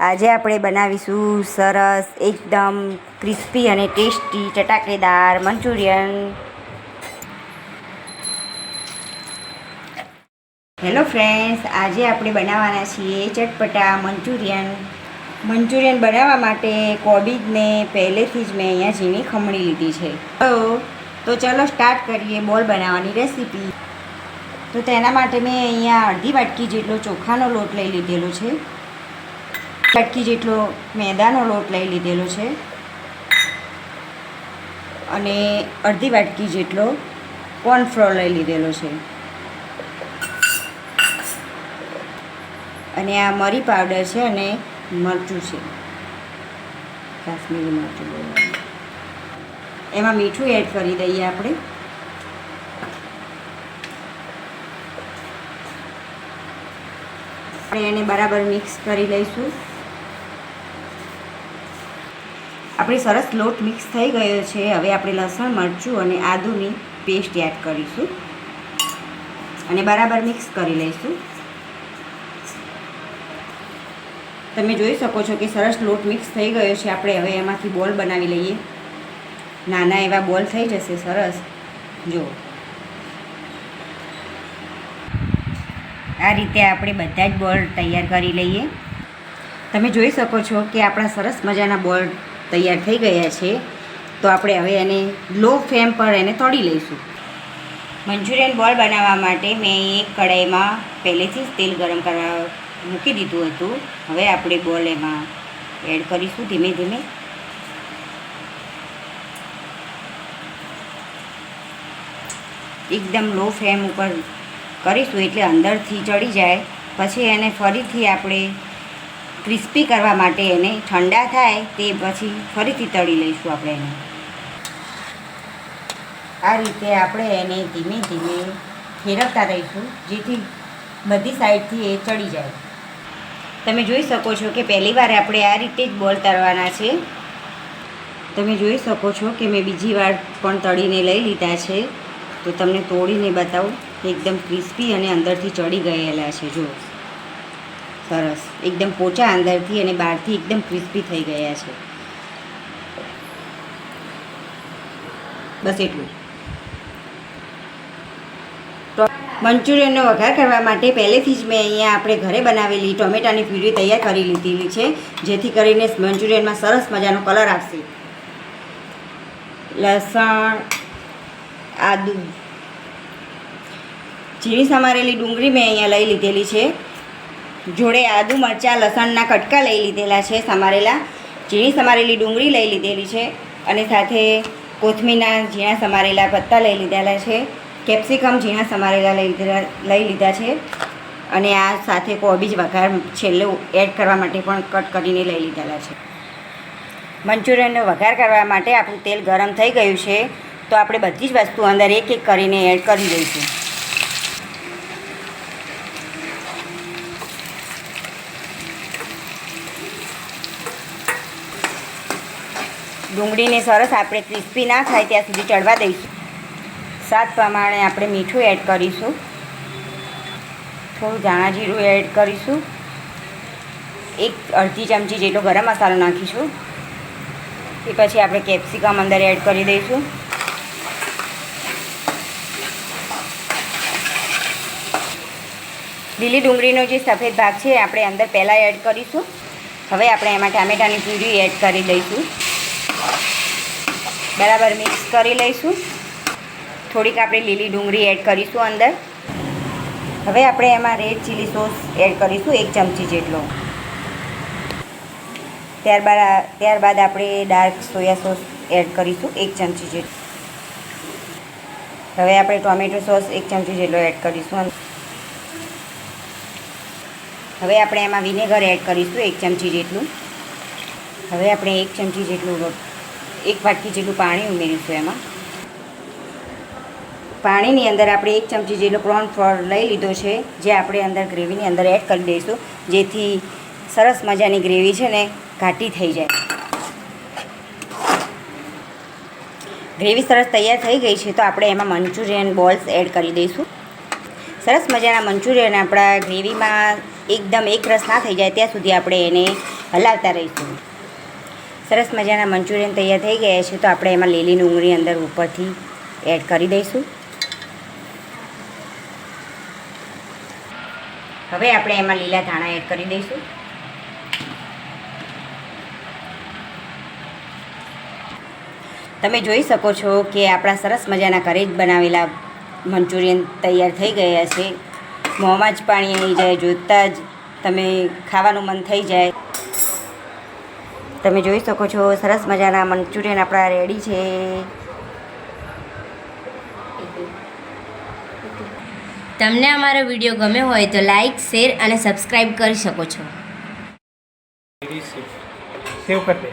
આજે આપણે બનાવીશું સરસ, એકદમ ક્રિસ્પી અને ટેસ્ટી ચટાકેદાર મંચુરિયન. હેલો ફ્રેન્ડ્સ આજે આપણે બનાવવાના છીએ ચટપટા મંચુરિયન. મંચુરિયન બનાવવા માટે કોબીજને પહેલેથી જ મેં અહીંયા ઝીણી ખમણી લીધી છે. તો ચલો સ્ટાર્ટ કરીએ બોલ બનાવવાની રેસીપી તો તેના માટે મેં અહીંયા અડધી વાટકી જેટલો ચોખાનો લોટ લઈ લીધેલો છે. વાટકી જેટલો મેદાનો લોટ લઈ લીધેલો છે અને અડધી વાટકી જેટલો કોર્નફ્લોર લઈ લીધેલો છે. અને આ મરી પાવડર છે અને મરચું છે. કાશ્મીરી મરચું એમાં મીઠું એડ કરી દઈએ આપણે. આપણે એને બરાબર મિક્સ કરી લઈશું. આપણી સરસ લોટ મિક્સ થઈ ગયો છે. હવે આપણે લસણ, મરચું અને આદુની પેસ્ટ એડ કરીશું. અને બરાબર મિક્સ કરી લઈશું. તમે જોઈ શકો છો કે સરસ લોટ મિક્સ થઈ ગયો છે. આપણે હવે એમાંથી બોલ બનાવી લઈએ. નાના એવા બોલ થઈ જશે. સરસ. જો. આ રીતે આપણે બધા જ બોલ તૈયાર કરી લઈએ. તમે જોઈ શકો છો કે આપણા સરસ મજાના બોલ તૈયાર થઈ ગયા છે, તો આપણે હવે એને લો ફ્લેમ પર એને તળી લઈશું. મંચુરિયન બોલ બનાવવા માટે મેં એક કઢાઈમાં પહેલેથી જ તેલ ગરમ કરવા મૂકી દીધું હતું. હવે આપણે બોલ એમાં એડ કરીશું ધીમે ધીમે. એકદમ લો ફ્લેમ ઉપર કરીશું એટલે અંદરથી ચડી જાય. પછી એને ફરીથી આપણે ક્રિસ્પી કરવા માટે એને ઠંડા થાય તે પછી ફરીથી તળી લઈશું આપણે એને. આ રીતે આપણે એને ધીમે ધીમે ફેરવતા રહીશું, જેથી બધી સાઈડથી એ ચડી જાય. તમે જોઈ શકો છો કે પહેલી વાર આપણે આ રીતે જ બોલ તળવાના છે. તમે જોઈ શકો છો કે મેં બીજી વાર પણ તળીને લઈ લીધા છે. તો તમને તોડીને બતાવું, એકદમ ક્રિસ્પી અને અંદરથી ચડી ગયેલા છે જો સરસ. એકદમ પોચા અંદરથી અને બહારથી એકદમ ક્રિસ્પી થઈ ગયા છે. બસ એટલું. મંચુરિયનનો વઘાર કરવા માટે પહેલેથી જ મેં અહીંયા આપણે ઘરે બનાવેલી ટોમેટાની પ્યુરી તૈયાર કરી લીધેલી છે, જેથી કરીને મંચુરિયનમાં સરસ મજાનો કલર આવશે. લસણ, આદુ. ઝીણી સમારેલી ડુંગળી મેં અહીંયા લઈ લીધેલી છે. જોડે આદુ, મરચાં, લસણના કટકા લઈ લીધેલા છે, સમારેલા. ઝીણી સમારેલી ડુંગળી લઈ લીધેલી છે અને સાથે કોથમીરના ઝીણા સમારેલા પત્તા લઈ લીધેલા છે. કેપ્સિકમ ઝીણા સમારેલા લઈ લીધેલા, લઈ લીધા છે. અને આ સાથે કોબીજ વઘાર છેલ્લે એડ કરવા માટે પણ કટ કરીને લઈ લીધેલા છે. મંચુરિયનનો વઘાર કરવા માટે આપણું તેલ ગરમ થઈ ગયું છે, તો આપણે બધી જ વસ્તુ અંદર એક એક કરીને એડ કરી દઈશું. ડુંગળીને સરસ આપણે ક્રિસ્પી ના થાય ત્યાં સુધી ચડવા દઈશું. સ્વાદ પ્રમાણે આપણે મીઠું એડ કરીશું. થોડું ધાણા જીરું એડ કરીશું. એક અડધી ચમચી જેટલો ગરમ મસાલો નાખીશું. એ પછી આપણે કેપ્સિકમ અંદર એડ કરી દઈશું. લીલી ડુંગળીનો જે સફેદ ભાગ છે આપણે અંદર પહેલાં એડ કરીશું. હવે આપણે એમાં ટામેટાની પ્યુરી એડ કરી દઈશું. બરાબર મિક્સ કરી લઈશું. થોડીક આપણે લીલી ડુંગળી એડ કરીશું અંદર. હવે આપણે એમાં રેડ ચીલી સોસ એડ કરીશું એક ચમચી જેટલો. ત્યારબાદ ત્યારબાદ આપણે ડાર્ક સોયા સોસ એડ કરીશું એક ચમચી જેટલો. હવે આપણે ટોમેટો સોસ એક ચમચી જેટલો એડ કરીશું હવે આપણે એમાં વિનેગર એડ કરીશું એક ચમચી જેટલું. હવે આપણે એક ચમચી જેટલું એક વાટકી જેટલું પાણી ઉમેરીશું એમાં. પાણીની અંદર આપણે એક ચમચી જેટલો પ્રોન ફળ લઈ લીધો છે, જે આપણે અંદર ગ્રેવીની અંદર એડ કરી દઈશું, જેથી સરસ મજાની ગ્રેવી છે ને ઘાટી થઈ જાય. ગ્રેવી સરસ તૈયાર થઈ ગઈ છે, તો આપણે એમાં મંચુરિયન બોલ્સ એડ કરી દઈશું. સરસ મજાના મંચુરિયન આપણા ગ્રેવીમાં એકદમ એક રસ ના થઈ જાય, ત્યાં સુધી આપણે એને હલાવતા રહીશું. સરસ મજાના મંચુરિયન તૈયાર થઈ ગયા છે, તો આપણે એમાં લીલી ડુંગળી અંદર ઉપરથી એડ કરી દઈશું. હવે આપણે એમાં લીલા ધાણા એડ કરી દઈશું. તમે જોઈ શકો છો કે આપણા સરસ મજાના ઘરે જ બનાવેલા મંચુરિયન તૈયાર થઈ ગયા છે. મોંમાં જ પાણી આવી જાય, જોતાં જ તમે ખાવાનું મન થઈ જાય. તમે જોઈ શકો છો સરસ મજાના મંચુરિયન આપણા રેડી છે. તમને અમારો વીડિયો ગમે હોય તો લાઈક શેર અને સબસ્ક્રાઈબ કરી શકો છો. સેવ કરી